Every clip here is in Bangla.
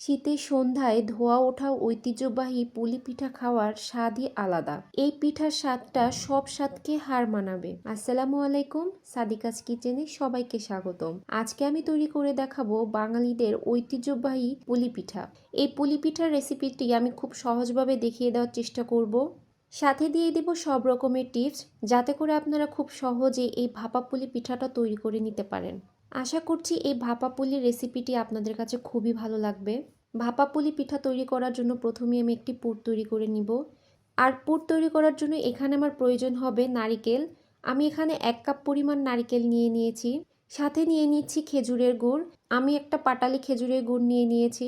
শীতের সন্ধ্যায় ধোয়া ওঠা ঐতিহ্যবাহী পুলি পিঠা খাওয়ার স্বাদই আলাদা। এই পিঠার স্বাদটা সব স্বাদকে হার মানাবে। আসসালামু আলাইকুম সাদিকাস কিচেনে সবাইকে স্বাগতম। আজকে আমি তৈরি করে দেখাবো বাঙালিদের ঐতিহ্যবাহী পুলি পিঠা। এই পুলি পিঠার রেসিপিটি আমি খুব সহজভাবে দেখিয়ে দেওয়ার চেষ্টা করব। সাথে দিয়ে দিব সব রকমের টিপস, যাতে করে আপনারা খুব সহজে এই ভাপা পুলি পিঠাটা তৈরি করে নিতে পারেন। আশা করছি এই ভাপা পুলি রেসিপিটি আপনাদের কাছে খুবই ভালো লাগবে। ভাপা পুলি পিঠা তৈরি করার জন্য প্রথমে আমি একটি পুর তৈরি করে নিব। আর পুর তৈরি করার জন্য এখানে আমার প্রয়োজন হবে নারিকেল। আমি এখানে এক কাপ পরিমাণ নারিকেল নিয়ে নিয়েছি। সাথে নিয়ে নিচ্ছি খেজুরের গুড়। আমি একটা পাটালি খেজুরের গুড় নিয়ে নিয়েছি।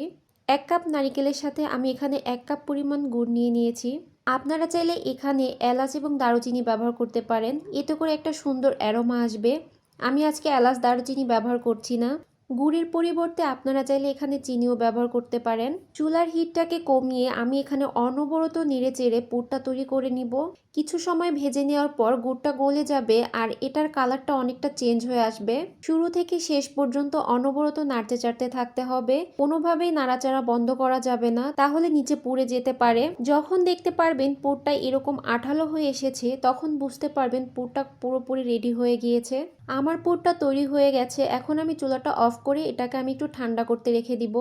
এক কাপ নারিকেলের সাথে আমি এখানে এক কাপ পরিমাণ গুড় নিয়ে নিয়েছি। আপনারা চাইলে এখানে এলাচ এবং দারুচিনি ব্যবহার করতে পারেন। এতে করে একটা সুন্দর অ্যারোমা আসবে। আমি আজকে এলাচ দারুচিনি ব্যবহার করছি না। গুড়ের পরিবর্তে আপনারা চাইলে এখানে চিনিও ব্যবহার করতে পারেন। চুলার হিটটাকে কমিয়ে আমি এখানে অনবরত নেড়ে চেড়ে পুরটা তৈরি করে নিব। কিছু সময় ভেজে নেওয়ার পর গুড়টা গলে যাবে আর এটার কালারটা অনেকটা চেঞ্জ হয়ে আসবে। শুরু থেকে শেষ পর্যন্ত অনবরত নাড়তে চাড়তে থাকতে হবে। কোনোভাবেই নাড়াচাড়া বন্ধ করা যাবে না। তাহলে নিচে পুড়ে যেতে পারে। যখন দেখতে পারবেন পুরটা এরকম আঠালো হয়ে এসেছে, তখন বুঝতে পারবেন পুরটা পুরোপুরি রেডি হয়ে গিয়েছে। আমার পুরটা তৈরি হয়ে গেছে, এখন আমি চুলাটা অফ করে এটাকে আমি একটু ঠান্ডা করতে রেখে দিব।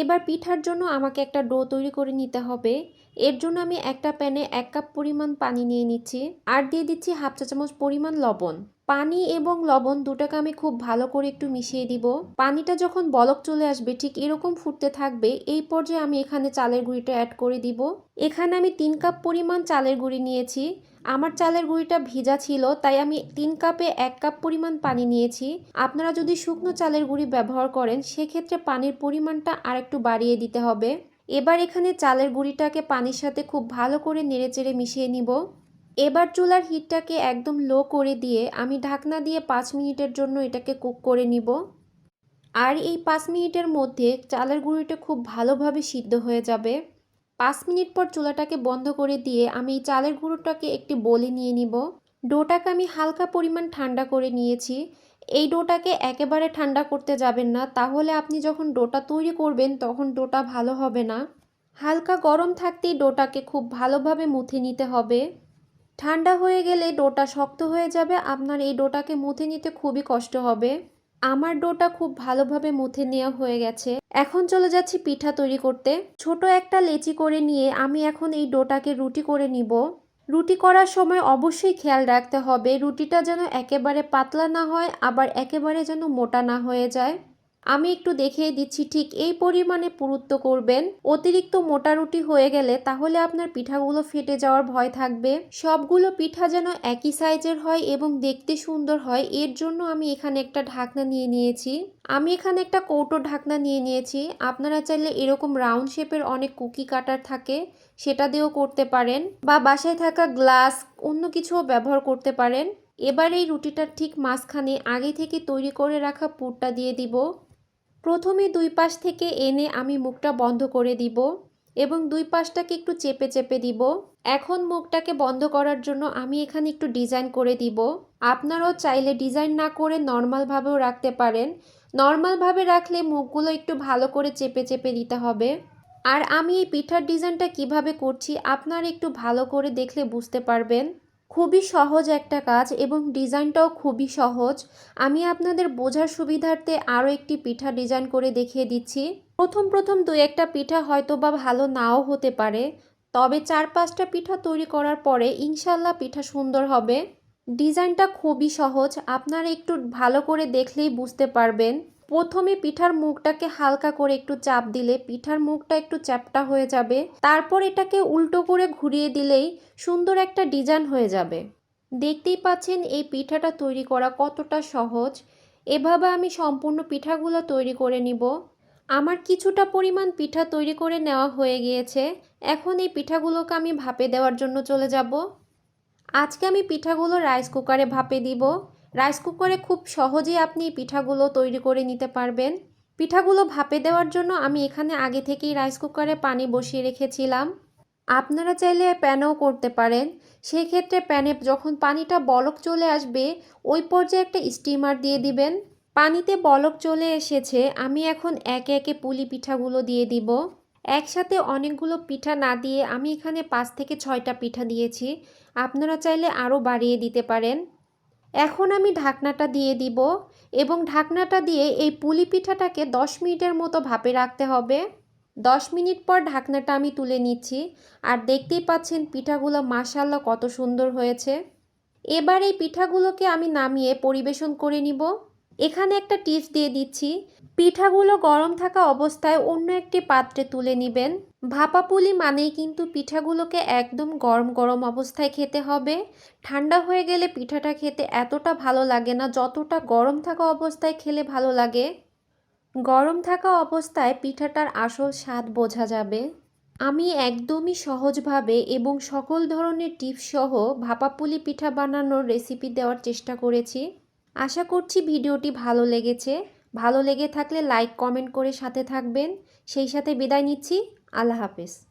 এবার পিঠার জন্য আমাকে একটা ডো তৈরি করে নিতে হবে। এর জন্য আমি একটা প্যানে এক কাপ পরিমাণ পানি নিয়ে নিচ্ছি আর দিয়ে দিচ্ছি হাফ চা চামচ পরিমাণ লবণ। পানি এবং লবণ দুটাকে আমি খুব ভালো করে একটু মিশিয়ে দিব। পানিটা যখন বলক চলে আসবে, ঠিক এরকম ফুটতে থাকবে, এই পর্যায়ে আমি এখানে চালের গুঁড়িটা অ্যাড করে দিব। এখানে আমি তিন কাপ পরিমাণ চালের গুঁড়ি নিয়েছি। আমার চালের গুঁড়িটা ভিজা ছিল, তাই আমি তিন কাপে এক কাপ পরিমাণ পানি নিয়েছি। আপনারা যদি শুকনো চালের গুঁড়ি ব্যবহার করেন, সেক্ষেত্রে পানির পরিমাণটা আর একটু বাড়িয়ে দিতে হবে। এবার এখানে চালের গুঁড়িটাকে পানির সাথে খুব ভালো করে নেড়েচেড়ে মিশিয়ে নিব। এবার চুলার হিটটাকে একদম লো করে দিয়ে আমি ঢাকনা দিয়ে পাঁচ মিনিটের জন্য এটাকে কুক করে নিব। আর এই পাঁচ মিনিটের মধ্যে চালের গুঁড়িটা খুব ভালোভাবে সিদ্ধ হয়ে যাবে। পাঁচ মিনিট পর চুলাটাকে বন্ধ করে দিয়ে আমি চালের গুঁড়োটাকে একটি বলে নিয়ে নিব। ডোটাকে আমি হালকা পরিমাণ ঠান্ডা করে নিয়েছি। এই ডোটাকে একেবারে ঠান্ডা করতে যাবেন না, তাহলে আপনি যখন ডোটা তৈরি করবেন তখন ডোটা ভালো হবে না। হালকা গরম থাকতেই ডোটাকে খুব ভালোভাবে মুথে নিতে হবে। ঠান্ডা হয়ে গেলে ডোটা শক্ত হয়ে যাবে, আপনার এই ডোটাকে মুথে নিতে খুবই কষ্ট হবে। আমার ডোটা খুব ভালোভাবে মুথে নেওয়া হয়ে গেছে। এখন চলে যাচ্ছি পিঠা তৈরি করতে। ছোট একটা লেচি করে নিয়ে আমি এখন এই ডোটাকে রুটি করে নিব। রুটি করার সময় অবশ্যই খেয়াল রাখতে হবে। রুটিটা যেন একেবারে পাতলা না হয়, আবার একেবারে যেন মোটা না হয়ে যায়। আমি একটু দেখিয়ে দিচ্ছি, ঠিক এই পরিমাণে পুরুত্ব করবেন। অতিরিক্ত মোটা রুটি হয়ে গেলে তাহলে আপনার পিঠাগুলো ফেটে যাওয়ার ভয় থাকবে। সবগুলো পিঠা যেন একই সাইজের হয় এবং দেখতে সুন্দর হয়, এর জন্য আমি এখানে একটা ঢাকনা নিয়ে নিয়েছি। আমি এখানে একটা কৌটো ঢাকনা নিয়ে নিয়েছি। আপনারা চাইলে এরকম রাউন্ড শেপের অনেক কুকি কাটার থাকে, সেটা দিয়েও করতে পারেন বা বাসায় থাকা গ্লাস, অন্য কিছুও ব্যবহার করতে পারেন। এবার এই রুটিটার ঠিক মাঝখানে আগে থেকে তৈরি করে রাখা পুরটা দিয়ে দিব। প্রথমে দুই পাশ থেকে এনে আমি মুখটা বন্ধ করে দিব এবং দুই পাশটাকে একটু চেপে চেপে দিব। এখন মুখটাকে বন্ধ করার জন্য আমি এখানে একটু ডিজাইন করে দিব। আপনারাও চাইলে ডিজাইন না করে নর্মালভাবেও রাখতে পারেন। নর্মালভাবে রাখলে মুখগুলো একটু ভালো করে চেপে চেপে দিতে হবে। আর আমি এই পিঠার ডিজাইনটা কীভাবে করছি আপনারা একটু ভালো করে দেখলে বুঝতে পারবেন। খুবই সহজ একটা কাজ এবং ডিজাইনটাও খুবই সহজ। আমি আপনাদের বোঝার সুবিধার্থে আরও একটি পিঠা ডিজাইন করে দেখিয়ে দিচ্ছি। প্রথম প্রথম দু একটা পিঠা হয়তো বা ভালো নাও হতে পারে, তবে চার, পাঁচটা পিঠা তৈরি করার পরে ইনশাল্লাহ পিঠা সুন্দর হবে। ডিজাইনটা খুবই সহজ, আপনারা একটু ভালো করে দেখলেই বুঝতে পারবেন। প্রথমে পিঠার মুখটাকে হালকা করে একটু চাপ দিলে পিঠার মুখটা একটু চ্যাপটা হয়ে যাবে। তারপর এটাকে উল্টো করে ঘুরিয়ে দিলেই সুন্দর একটা ডিজাইন হয়ে যাবে। দেখতেই পাচ্ছেন এই পিঠাটা তৈরি করা কতটা সহজ। এভাবে আমি সম্পূর্ণ পিঠাগুলো তৈরি করে নিব। আমার কিছুটা পরিমাণ পিঠা তৈরি করে নেওয়া হয়ে গিয়েছে। এখন এই পিঠাগুলোকে আমি ভাপে দেওয়ার জন্য চলে যাব। আজকে আমি পিঠাগুলো রাইস কুকারে ভাপে দিব। রাইস কুকারে খুব সহজেই আপনি পিঠাগুলো তৈরি করে নিতে পারবেন। পিঠাগুলো ভাপে দেওয়ার জন্য আমি এখানে আগে থেকেই রাইস কুকারে পানি বসিয়ে রেখেছিলাম। আপনারা চাইলে প্যানেও করতে পারেন। সেই ক্ষেত্রে প্যানে যখন পানিটা বলক চলে আসবে, ওই পর্যায়ে একটা স্টিমার দিয়ে দিবেন। পানিতে বলক চলে এসেছে, আমি এখন একে একে পুলি পিঠাগুলো দিয়ে দিব। একসাথে অনেকগুলো পিঠা না দিয়ে আমি এখানে পাঁচ থেকে ছয়টা পিঠা দিয়েছি। আপনারা চাইলে আরও বাড়িয়ে দিতে পারেন। এখন আমি ঢাকনাটা দিয়ে দিব এবং ঢাকনাটা দিয়ে এই পুলি পিঠাটাকে দশ মিনিটের মতো ভাপে রাখতে হবে। দশ মিনিট পর ঢাকনাটা আমি তুলে নিচ্ছি আর দেখতেই পাচ্ছেন পিঠাগুলো মাসাল্লাহ কত সুন্দর হয়েছে। এবার এই পিঠাগুলোকে আমি নামিয়ে পরিবেশন করে নিব। এখানে একটা টিপস দিয়ে দিচ্ছি, পিঠাগুলো গরম থাকা অবস্থায় অন্য একটি পাত্রে তুলে নেবেন। ভাপা পুলি মানেই কিন্তু পিঠাগুলোকে একদম গরম গরম অবস্থায় খেতে হবে। ঠান্ডা হয়ে গেলে পিঠাটা খেতে এতটা ভালো লাগে না, যতটা গরম থাকা অবস্থায় খেলে ভালো লাগে। গরম থাকা অবস্থায় পিঠাটার আসল স্বাদ বোঝা যাবে। আমি একদমই সহজভাবে এবং সকল ধরনের টিপস সহ ভাপা পুলি পিঠা বানানোর রেসিপি দেওয়ার চেষ্টা করেছি। আশা করছি ভিডিওটি ভালো লেগেছে। ভালো লেগে থাকলে লাইক কমেন্ট করে সাথে থাকবেন। সেই সাথে বিদায় নিচ্ছি। আল্লাহ হাফেজ।